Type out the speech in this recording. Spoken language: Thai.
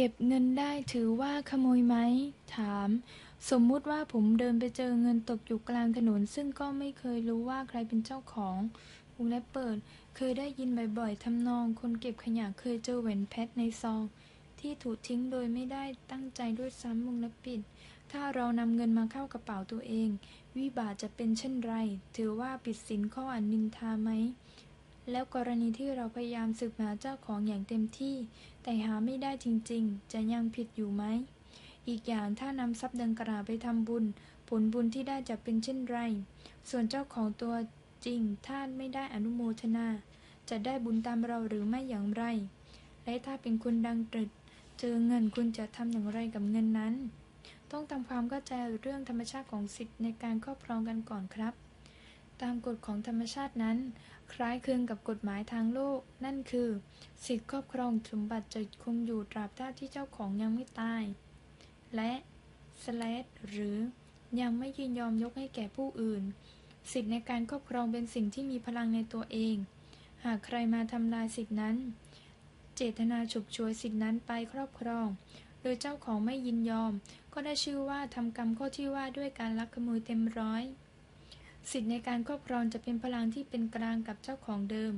เก็บเงินได้ถือว่าขโมยไหม ถาม สมมุติว่าผมเดินไปเจอเงินตกอยู่กลางถนน ซึ่งก็ไม่เคยรู้ว่าใครเป็นเจ้าของวงเล็บเปิด เคยได้ยินบ่อยๆทำนอง คนเก็บขยะเคยเจอแหวนเพชรในซอง ที่ถูกทิ้งโดยไม่ได้ตั้งใจด้วยซ้ำวงเล็บปิด ถ้าเรานำเงินมาเข้ากระเป๋าตัวเอง วิบากจะเป็นเช่นไร ถือว่าผิดศีลข้ออันนินทาไหม แล้วกรณีที่เราพยายามสืบหาเจ้าของอย่างเต็มที่ แต่หาไม่ได้จริงๆ จะยังผิดอยู่ไหม อีกอย่างถ้านำทรัพย์ดังกล่าวไปทำบุญ ผลบุญที่ได้จะเป็นเช่นไร ส่วนเจ้าของตัวจริงถ้าไม่ได้อนุโมทนา จะได้บุญตามเราหรือไม่อย่างไร และถ้าเป็นคุณดังตรึกเจอเงินคุณจะทำอย่างไรกับเงินนั้น ต้องทำความเข้าใจเรื่องธรรมชาติของสิทธิ์ในการครอบครองกันก่อนครับ ตามกฎของธรรมชาตินั้น คล้ายคลึงกับกฎหมายทางโลก นั่นคือ สิทธิครอบครองสมบัติจะคงอยู่ตราบเท่าที่เจ้าของยังไม่ตาย และสลดหรือยังไม่ยินยอมยกให้แก่ผู้อื่น สิทธิในการครอบครองเป็นสิ่งที่มีพลังในตัวเอง หากใครมาทำลายสิทธินั้น เจตนาฉุกฉวยสิทธินั้นไปครอบครอง โดยเจ้าของไม่ยินยอม ก็ได้ชื่อว่าทำกรรมข้อที่ว่าด้วยการลักขโมยเต็มร้อย สิทธิในการครอบครองจะเป็นพลังที่เป็นกลางกับเจ้าของเดิม